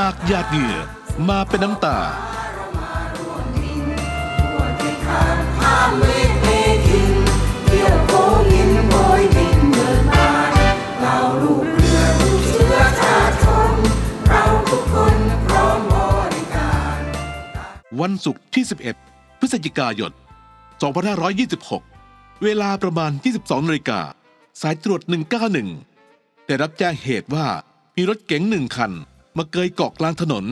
จากหยาดเหงื่อมาเป็นน้ำตา วันศุกร์ที่ 11 พฤศจิกายน 2526 เวลาประมาณ 22นาฬิกาสายตรวจ 191 ได้รับแจ้งเหตุว่ามีรถเก๋งหนึ่งคัน มาเกยเกาะกลางถนน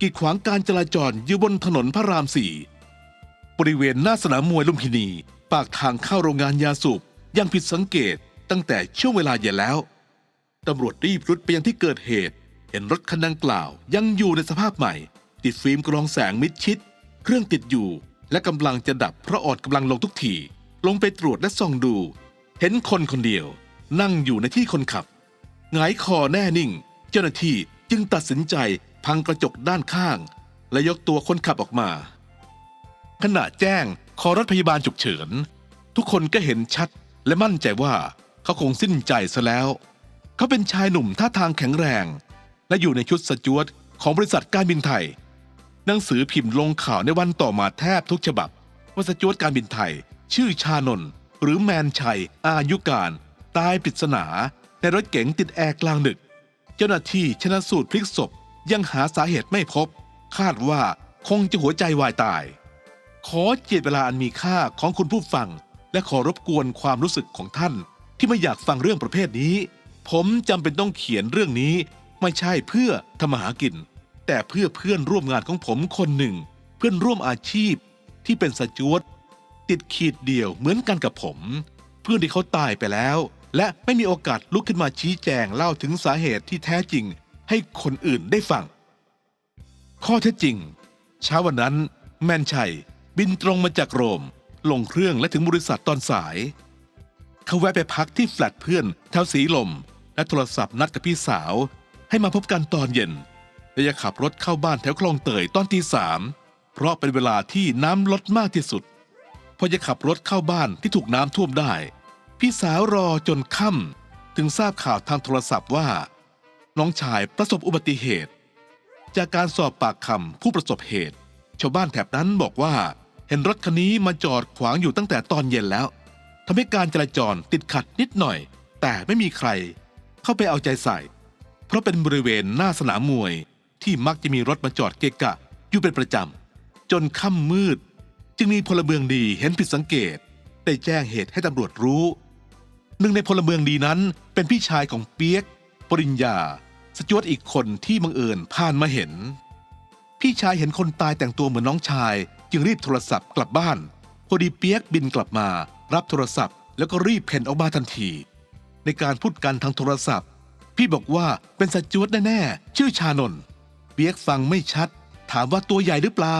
กีดขวางการจราจรอยู่บนถนนพระรามสี่บริเวณหน้าสนามมวยลุมพินี ปากทางเข้าโรงงานยาสูบยังผิดสังเกตตั้งแต่ช่วงเวลาเย็นแล้ว ตำรวจรีบรุดไปยังที่เกิดเหตุ เห็นรถคันดังกล่าวยังอยู่ในสภาพใหม่ ติดฟิล์มกรองแสงมิดชิด เครื่องติดอยู่ และกำลังจะดับเพราะออนกำลังลงทุกทีลงไปตรวจและส่องดู เห็นคนคนเดียว นั่งอยู่ในที่คนขับหงายคอแน่นิ่ง เจ้าหน้าที่ จึงตัดสินใจพังกระจกด้านข้าง และยกตัวคนขับออกมา ขณะแจ้งขอรถพยาบาลฉุกเฉิน ทุกคนก็เห็นชัดและมั่นใจว่าเขาคงสิ้นใจซะแล้ว เขาเป็นชายหนุ่มท่าทางแข็งแรง และอยู่ในชุดสจวตของบริษัทการบินไทย หนังสือพิมพ์ลงข่าวในวันต่อมาแทบทุกฉบับ ว่าสจวตการบินไทย ชื่อชานนท์หรือแมนชัย อายุการ ตายปริศนาในรถเก๋งติดแอร์กลางดึก เจ้าหน้าที่ชนะสูตรพลิกศพยังหาสาเหตุไม่พบ คาดว่าคงจะหัวใจวายตาย ขอเจียดเวลาอันมีค่าของคุณผู้ฟัง และขอรบกวนความรู้สึกของท่าน ที่ไม่อยากฟังเรื่องประเภทนี้ ผมจำเป็นต้องเขียนเรื่องนี้ไม่ใช่เพื่อทำมาหากิน แต่เพื่อเพื่อนร่วมงานของผมคนหนึ่ง เพื่อนร่วมอาชีพ ที่เป็นสจวตติดขีดเดียวเหมือนกันกับผม เพื่อนที่เขาตายไปแล้ว และไม่มีโอกาสลุกขึ้นมาชี้แจงเล่าถึงสาเหตุที่แท้จริงให้คนอื่นได้ฟัง ข้อเท็จจริง เช้าวันนั้นแมนชัยบินตรงมาจากโรม ลงเครื่องและถึงบริษัทตอนสาย เขาแวะไปพักที่แฟลตเพื่อนแถวสีลม และโทรศัพท์นัดกับพี่สาว ให้มาพบกันตอนเย็น และจะขับรถเข้าบ้านแถวคลองเตยตอนตีสามเพราะเป็นเวลาที่น้ำลดมากที่สุดพอจะขับรถเข้าบ้านที่ถูกน้ำท่วมได้ พี่สาวรอจนค่ำถึงทราบข่าวทางโทรศัพท์ว่า น้องชายประสบอุบัติเหตุ จากการสอบปากคำผู้ประสบเหตุ ชาวบ้านแถบนั้นบอกว่า เห็นรถคันนี้มาจอดขวางอยู่ตั้งแต่ตอนเย็นแล้วทำให้การจราจรติดขัดนิดหน่อย แต่ไม่มีใคร เข้าไปเอาใจใส่ เพราะเป็นบริเวณหน้าสนามมวยที่มักจะมีรถมาจอดเกะกะ อยู่เป็นประจำ จนค่ำมืด จึงมีพลเมืองดีเห็นผิดสังเกต ได้แจ้งเหตุให้ตำรวจรู้ หนึ่งในพลเมืองดีนั้นเป็นพี่ชายของเปียก ปริญญา สจวตอีกคนที่บังเอิญผ่านมาเห็น พี่ชายเห็นคนตายแต่งตัวเหมือนน้องชาย จึงรีบโทรศัพท์กลับบ้าน พอดีเปียกบินกลับมา รับโทรศัพท์ แล้วก็รีบเพ่นออกมาทันที ในการพูดกันทางโทรศัพท์ พี่บอกว่าเป็นสจวตแน่ๆชื่อชานนเปียกฟังไม่ชัด ถามว่าตัวใหญ่หรือเปล่า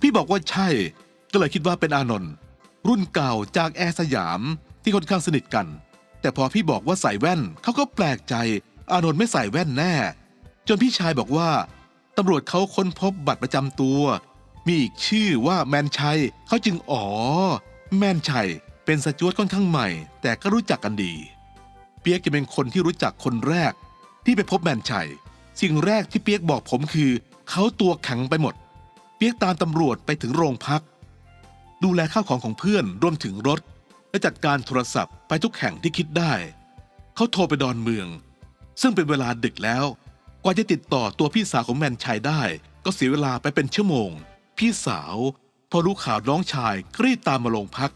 พี่บอกว่าใช่ ก็เลยคิดว่าเป็นอานนท์รุ่นเก่าจากแอร์สยาม ที่ค่อนข้างสนิทกัน แต่พอพี่บอกว่าใส่แว่นเขาก็แปลกใจ อานนท์ไม่ใส่แว่นแน่ จนพี่ชายบอกว่าตำรวจเขาค้นพบบัตรประจำตัว มีอีกชื่อว่าแมนชัยเขาจึงอ๋อ แมนชัยเป็นสจวตค่อนข้างใหม่ แต่ก็รู้จักกันดี เปียกจะเป็นคนที่รู้จักคนแรก ที่ไปพบแมนชัย สิ่งแรกที่เปียกบอกผมคือเขาตัวแข็งไปหมด เปียกตามตำรวจไปถึงโรงพัก ดูแลข้าวของของเพื่อนรวมถึงรถ และจัดการโทรศัพท์ไปทุกแห่งที่คิดได้ เขาโทรไปดอนเมือง ซึ่งเป็นเวลาดึกแล้ว กว่าจะติดต่อตัวพี่สาวของแมนชัยได้ ก็เสียเวลาไปเป็นชั่วโมง พี่สาว พอรู้ข่าวน้องชายกรีดตามมาโรงพัก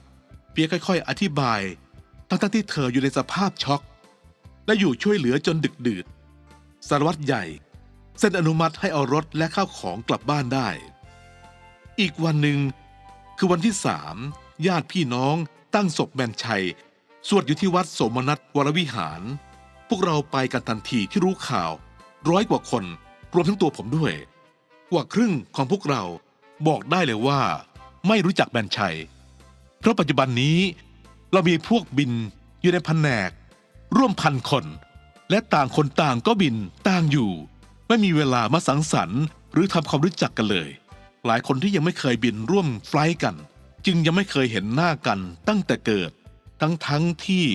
เปียกค่อย ๆ อธิบายทั้งๆที่เธออยู่ในสภาพช็อก และอยู่ช่วยเหลือจนดึกดื่นสารวัตรใหญ่เซ็นอนุมัติให้เอารถและข้าวของกลับบ้านได้ อีกวันหนึ่งคือวันที่สามญาติพี่น้อง ตั้งศพแมนชัย สวดอยู่ที่วัดโสมนัสวรวิหาร พวกเราไปกันทันทีที่รู้ข่าว ร้อยกว่าคน รวมทั้งตัวผมด้วย กว่าครึ่งของพวกเราบอกได้เลยว่า ไม่รู้จักแมนชัย เพราะปัจจุบันนี้ เรามีพวกบินอยู่ในแผนก ร่วมพันคน และต่างคนต่างก็บินต่างอยู่ ไม่มีเวลามาสังสรรค์ หรือทำความรู้จักกันเลย หลายคนที่ยังไม่เคยบินร่วมไฟล์กัน จึงยังไม่เคยเห็นหน้ากันตั้งแต่เกิด ทั้งทั้งที่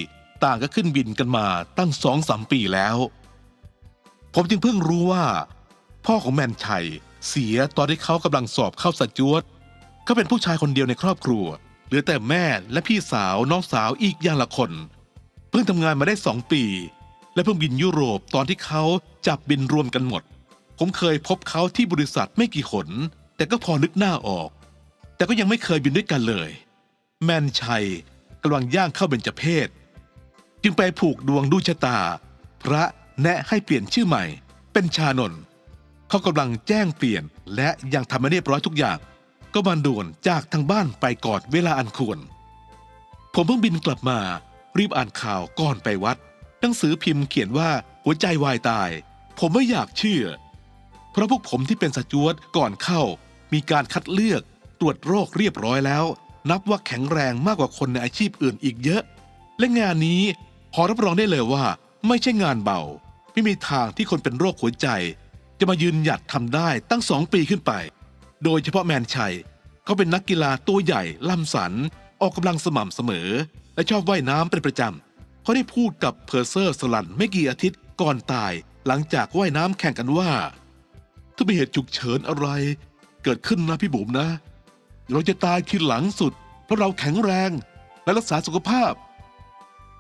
ต่างก็ขึ้นบินกันมาตั้งสองสามปีแล้ว ผมจึงเพิ่งรู้ว่า พ่อของแมนชัยเสียตอนที่เขากำลังสอบเข้าสจวตเขาเป็นผู้ชายคนเดียวในครอบครัว เหลือแต่แม่และพี่สาวน้องสาวอีกอย่างละคน เพิ่งทำงานมาได้สองปี และเพิ่งบินยุโรปตอนที่เขาจับบินรวมกันหมด ผมเคยพบเขาที่บริษัทไม่กี่หนแต่ก็พอนึกหน้าออก แต่ก็ยังไม่เคยบินด้วยกันเลย แมนชัยกำลังย่างเข้าเบญจเพศ จึงไปผูกดวงดูชะตา พระแนะให้เปลี่ยนชื่อใหม่ เป็นชานนเขากำลังแจ้งเปลี่ยน และยังทำไม่เรียบร้อยทุกอย่าง ก็บันด่วนจากทางบ้านไปก่อนเวลาอันควร ผมเพิ่งบินกลับมา รีบอ่านข่าวก่อนไปวัด หนังสือพิมพ์เขียนว่าหัวใจวายตาย ผมไม่อยากเชื่อ เพราะพวกผมที่เป็นสจวตก่อนเข้ามีการคัดเลือก ตรวจโรคเรียบร้อยแล้ว นับว่าแข็งแรงมากกว่าคนในอาชีพอื่นอีกเยอะ และงานนี้ขอรับรองได้เลยว่า ไม่ใช่งานเบา ไม่มีทางที่คนเป็นโรคหัวใจ จะมายืนหยัดทำได้ตั้งสองปีขึ้นไป โดยเฉพาะแมนชัย เขาเป็นนักกีฬาตัวใหญ่ล่ำสัน ออกกำลังสม่ำเสมอ และชอบว่ายน้ำเป็นประจำเขาได้พูดกับเพอร์เซอร์สลันไม่กี่อาทิตย์ก่อนตายหลังจากว่ายน้ำแข่งกันว่า ถ้ามีเหตุฉุกเฉินอะไร เกิดขึ้นนะพี่บุ๋มนะ เราจะตายทีหลังสุด เพราะเราแข็งแรง และรักษาสุขภาพ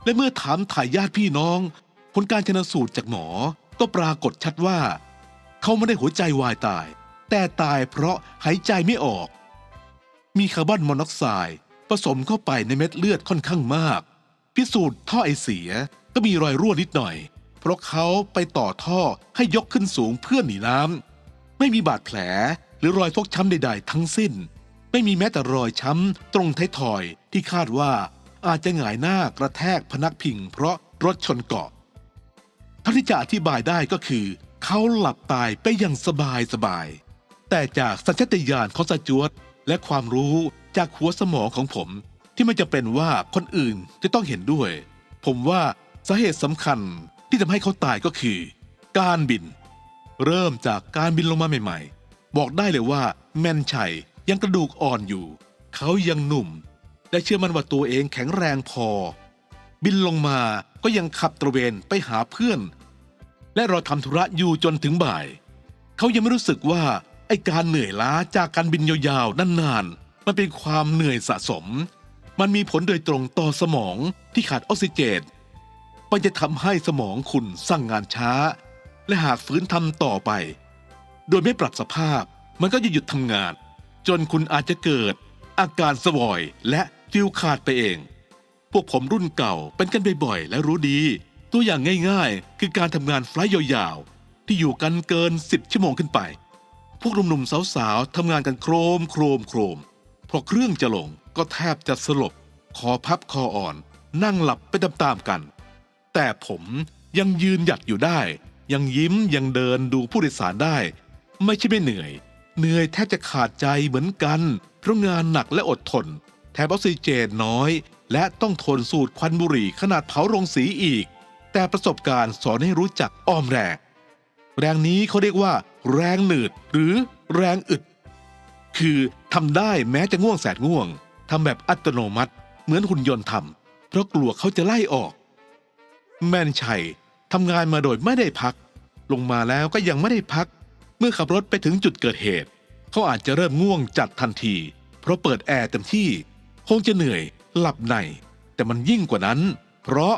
และเมื่อถามถ่ายญาติพี่น้อง ผลการชนสูตรจากหมอก็ปรากฏชัดว่า เขาไม่ได้หัวใจวายตาย แต่ตายเพราะหายใจไม่ออก มีคาร์บอนมอนอกไซด์ผสมเข้าไปในเม็ดเลือดค่อนข้างมาก พิสูจน์ท่อไอเสียก็มีรอยรั่วนิดหน่อย เพราะเขาไปต่อท่อให้ยกขึ้นสูงเพื่อหนีน้ำไม่มีบาดแผลหรือรอยฟกช้ำใด ๆ ทั้งสิ้น ไม่มีแม้แต่รอยช้ำตรงท้ายทอยที่คาดว่าอาจจะหงายหน้ากระแทกพนักพิงเพราะรถชนเกาะเท่าที่จะอธิบายได้ก็คือ เขาหลับตายไปอย่างสบายสบาย แต่จากสัญชาตญาณของสจวตและความรู้จากหัวสมองของผม ที่ไม่จะเป็นว่าคนอื่นจะต้องเห็นด้วย ผมว่าสาเหตุสำคัญที่ทำให้เขาตายก็คือ การบิน เริ่มจากการบินลงมาใหม่ ๆ บอกได้เลยว่าแมนชัย ยังกระดูกอ่อนอยู่ เขายังหนุ่ม และเชื่อมั่นว่าตัวเองแข็งแรงพอ บินลงมาก็ยังขับตระเวนไปหาเพื่อน และรอทำธุระอยู่จนถึงบ่าย เขายังไม่รู้สึกว่าไอ้การเหนื่อยล้าจากการบินยาวๆนานๆ มันเป็นความเหนื่อยสะสม มันมีผลโดยตรงต่อสมองที่ขาดออกซิเจนมันจะทำให้สมองคุณสั่งงานช้า และหากฝืนทำต่อไป โดยไม่ปรับสภาพมันก็จะหยุดทำงาน จนคุณอาจจะเกิด อาการสวอยและฟิวขาดไปเอง พวกผมรุ่นเก่าเป็นกันบ่อยๆและรู้ดี ตัวอย่างง่ายๆ คือการทำงานไฟล์ยาวๆ ที่อยู่กันเกิน 10 ชั่วโมงขึ้นไป พวกหนุ่มๆสาวๆทำงานกันโครมโครมโครมพอเครื่องจะลงก็แทบจะสลบ คอพับคออ่อน นั่งหลับไปตามๆกัน แต่ผมยังยืนหยัดอยู่ได้ ยังยิ้มยังเดินดูผู้โดยสารได้ ไม่ใช่ไม่เหนื่อย เหนื่อยแทบจะขาดใจเหมือนกัน เพราะงานหนักและอดทน แถมออกซิเจนน้อย และต้องทนสูดควันบุหรี่ขนาดเผาโรงสีอีก แต่ประสบการณ์สอนให้รู้จักอ้อมแรง แรงนี้เขาเรียกว่า แรงหนืดหรือแรงอึด คือทำได้แม้จะง่วงแสนง่วงทำแบบอัตโนมัติ เหมือนหุ่นยนต์ทำเพราะกลัวเขาจะไล่ออก แมนชัยทำงานมาโดยไม่ได้พัก ลงมาแล้วก็ยังไม่ได้พัก เมื่อขับรถไปถึงจุดเกิดเหตุ เขาอาจจะเริ่มง่วงจัดทันที เพราะเปิดแอร์เต็มที่ คงจะเหนื่อยหลับใน แต่มันยิ่งกว่านั้น เพราะ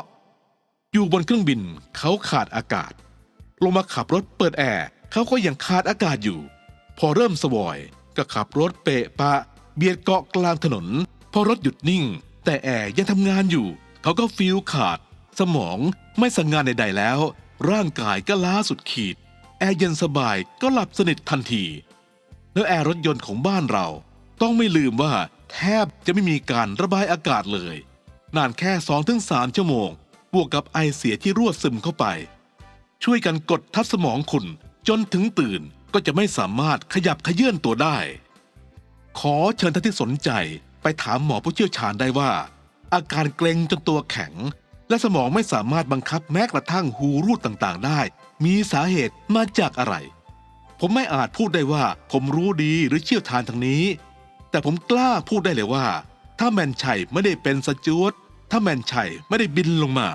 อยู่บนเครื่องบินเขาขาดอากาศ ลงมาขับรถเปิดแอร์เขาก็ยังขาดอากาศอยู่ พอเริ่มสวอยก็ขับรถเปะปะ เบียดเกาะกลางถนน พอรถหยุดนิ่ง แต่แอร์ยังทำงานอยู่ เขาก็ฟิลขาด สมองไม่สั่งงานใดๆแล้ว ร่างกายก็ล้าสุดขีด แอร์เย็นสบายก็หลับสนิททันที แล้วแอร์รถยนต์ของบ้านเรา ต้องไม่ลืมว่าแทบจะไม่มีการระบายอากาศเลย นานแค่2-3ชั่วโมง บวกกับไอเสียที่รั่วซึมเข้าไป ช่วยกันกดทับสมองคุณจนถึงตื่นก็จะไม่สามารถขยับขยื่นตัวได้ ขอเชิญท่านที่สนใจไปถามหมอผู้เชี่ยวชาญได้ว่า อาการเกร็งจนตัวแข็ง และสมองไม่สามารถบังคับแม้กระทั่งหูรูดต่างๆ ได้ มีสาเหตุมาจากอะไร ผมไม่อาจพูดได้ว่า ผมรู้ดีหรือเชี่ยวชาญทางนี้ แต่ผมกล้าพูดได้เลยว่า ถ้าแมนชัยไม่ได้เป็นสจวตถ้าแมนชัยไม่ได้บินลงมา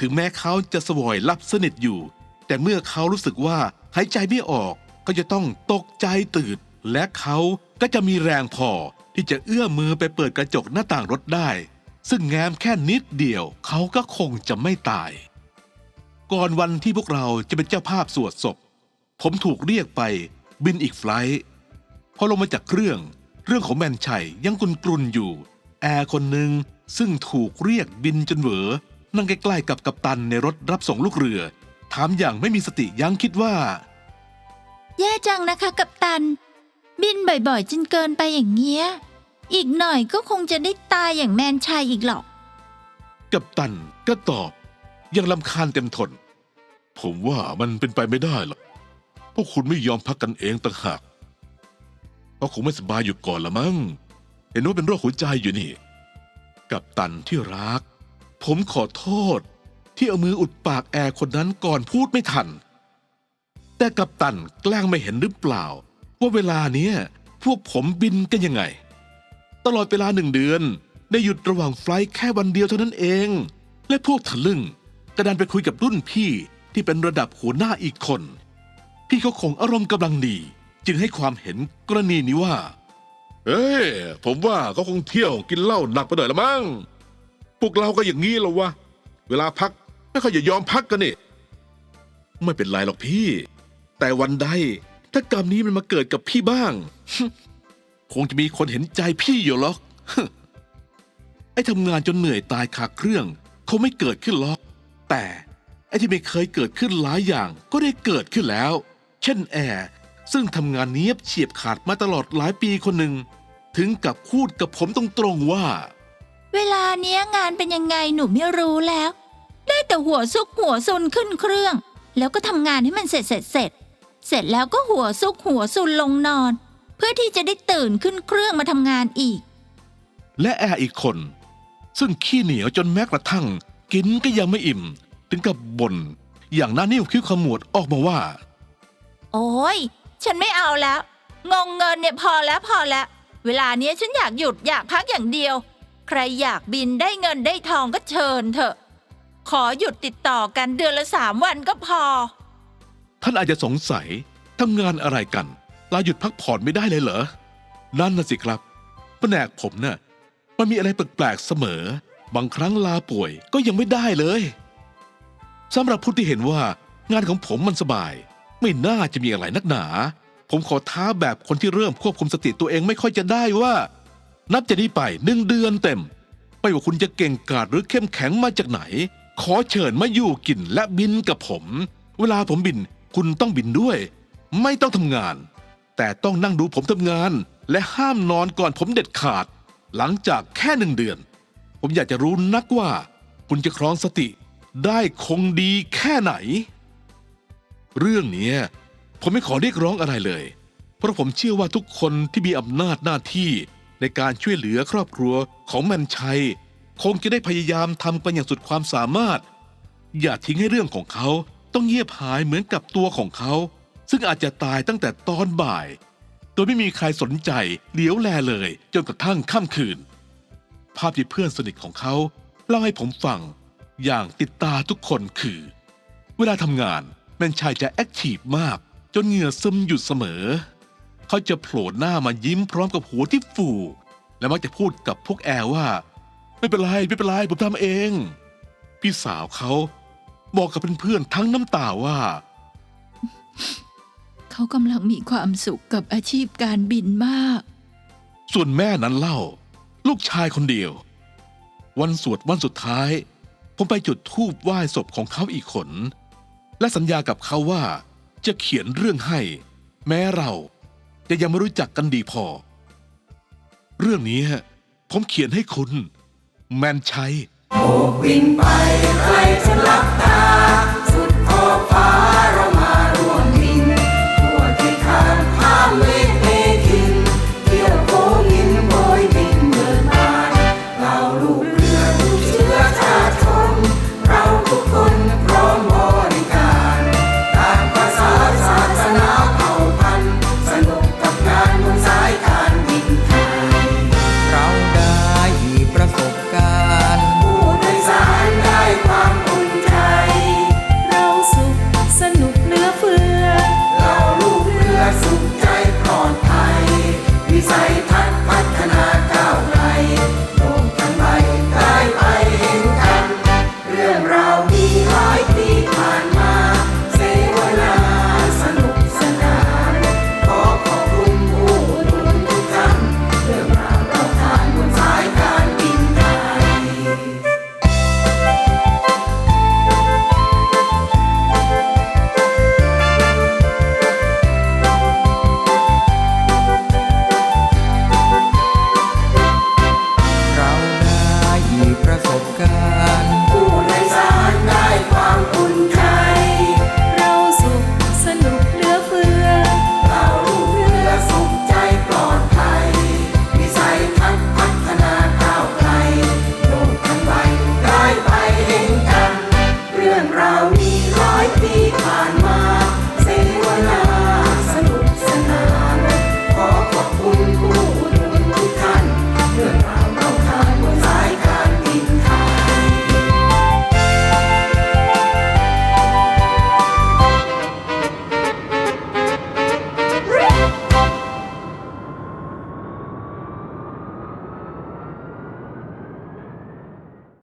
ถึงแม้เขาจะสวอยลับสนิทอยู่ แต่เมื่อเขารู้สึกว่าหายใจไม่ออก ก็จะต้องตกใจตื่นและเขาก็จะมีแรงพอที่จะเอื้อมมือไปเปิดกระจกหน้าต่างรถได้ ซึ่งแง้มแค่นิดเดียวเขาก็คงจะไม่ตาย ก่อนวันที่พวกเราจะเป็นเจ้าภาพสวดศพ ผมถูกเรียกไปบินอีกไฟล์ พอลงมาจากเครื่อง เรื่องของแมนชัยยังกรุนกรุนอยู่ แอร์คนหนึ่งซึ่งถูกเรียกบินจนเหวอ นั่งใกล้ๆกับกัปตันในรถรับส่งลูกเรือ ถามอย่างไม่มีสติยังคิดว่า แย่จังนะคะ กับตัน บินบ่อยๆจนเกินไปอย่างเงี้ย อีกหน่อยก็คงจะได้ตายอย่างแมนชัยอีกหรอก กัปตันก็ตอบ ยังลำคาญเต็มทน ผมว่ามันเป็นไปไม่ได้หรอกพวกคุณไม่ยอมพักกันเองต่างหากเพราะคงไม่สบายอยู่ก่อนละมั้งเห็นว่าเป็นโรคหัวใจอยู่นี่ กัปตันที่รัก ผมขอโทษ ที่เอามืออุดปากแอร์คนนั้นก่อนพูดไม่ทัน แต่กัปตันแกล้งไม่เห็นหรือเปล่า ว่าเวลาเนี้ยพวกผมบินกันยังไง ตลอดเวลาหนึ่งเดือน ได้หยุดระหว่างไฟล์แค่วันเดียวเท่านั้นเอง และพวกทะลึ่งกระดานไปคุยกับรุ่นพี่ที่เป็นระดับหัวหน้าอีกคน พี่เขาคงอารมณ์กำลังดี จึงให้ความเห็นกรณีนี้ว่า เอ้ยผมว่าเขาคงเที่ยวกินเหล้าหนักไปหน่อยละมั้งพวกเราก็อย่างนี้แล้ววะเวลาพักไม่ค่อยจะยอมพักกันนี่ไม่เป็นไรหรอกพี่ แต่วันใดถ้ากรรมนี้มันมาเกิดกับพี่บ้าง คงจะมีคนเห็นใจพี่อยู่หรอก ไอ้ทำงานจนเหนื่อยตายคาเครื่องเขาไม่เกิดขึ้นหรอก แต่ไอ้ที่ไม่เคยเกิดขึ้นหลายอย่างก็ได้เกิดขึ้นแล้ว เช่นแอร์ซึ่งทำงานเนี้ยบเฉียบขาดมาตลอดหลายปีคนหนึ่ง ถึงกับพูดกับผมตรงๆว่า เวลาเนี้ยงานเป็นยังไงหนูไม่รู้แล้ว ได้แต่หัวซุกหัวซุนขึ้นเครื่อง แล้วก็ทำงานให้มันเสร็จเสร็จเสร็จ เสร็จแล้วก็หัวซุกหัวซุนลงนอน พื่อที่จะได้ตื่นขึ้นเครื่องมาทำงานอีก และแอร์อีกคน ซึ่งขี้เหนียวจนแม้กระทั่ง กินก็ยังไม่อิ่ม ถึงกับบ่นอย่างหน้านิ้วคิ้วขมวดออกมาว่า โอ้ย ฉันไม่เอาแล้ว งงเงินเนี่ยพอแล้วพอแล้ว เวลาเนี้ยฉันอยากหยุดอยากพักอย่างเดียว ใครอยากบินได้เงินได้ทองก็เชิญเถอะ ขอหยุดติดต่อกันเดือนละสามวันก็พอ ท่านอาจจะสงสัยทำงานอะไรกัน ลาหยุดพักผ่อนไม่ได้เลยเหรอ นั่นน่ะสิครับแผนกผมน่ะ มันมีอะไรแปลกๆเสมอ บางครั้งลาป่วยก็ยังไม่ได้เลยสำหรับผู้ที่เห็นว่างานของผมมันสบาย ไม่น่าจะมีอะไรนักหนา ผมขอท้าแบบคนที่เริ่มควบคุมสติตัวเองไม่ค่อยจะได้ว่า นับจากนี้ไปหนึ่งเดือนเต็ม ไม่ว่าคุณจะเก่งกาจหรือเข้มแข็งมาจากไหน ขอเชิญมาอยู่กินและบินกับผม เวลาผมบินคุณต้องบินด้วย ไม่ต้องทำงาน แต่ต้องนั่งดูผมทำงาน และห้ามนอนก่อนผมเด็ดขาด หลังจากแค่หนึ่งเดือน ผมอยากจะรู้นักว่า คุณจะครองสติได้คงดีแค่ไหน เรื่องนี้ผมไม่ขอเรียกร้องอะไรเลย เพราะผมเชื่อว่าทุกคนที่มีอำนาจหน้าที่ในการช่วยเหลือครอบครัวของแมนชัย คงจะได้พยายามทำกันอย่างสุดความสามารถ อย่าทิ้งให้เรื่องของเขาต้องเงียบหายเหมือนกับตัวของเขา ซึ่งอาจจะตายตั้งแต่ตอนบ่าย โดยไม่มีใครสนใจเหลียวแลเลย จนกระทั่งค่ำคืน ภาพที่เพื่อนสนิทของเขาเล่าให้ผมฟัง อย่างติดตาทุกคนคือ เวลาทำงานแมนชายจะแอคทีฟมาก จนเหงื่อซึมหยุดเสมอ เขาจะโผล่หน้ามายิ้มพร้อมกับหัวที่ฟู และมักจะพูดกับพวกแอร์ว่า ไม่เป็นไรไม่เป็นไรผมทำเอง พี่สาวเขาบอกกับเพื่อนๆทั้งน้ำตาว่า เขากำลังมีความสุขกับอาชีพการบินมาก ส่วนแม่นั้นเล่า ลูกชายคนเดียว วันสวดวันสุดท้าย ผมไปจุดธูปไหว้ศพของเขาอีกคน และสัญญากับเขาว่า จะเขียนเรื่องให้ แม้เราจะยังไม่รู้จักกันดีพอ เรื่องนี้ผมเขียนให้คุณ แมนชัยโบกบินไปใครจะหลับตา สุดขอบฟ้าร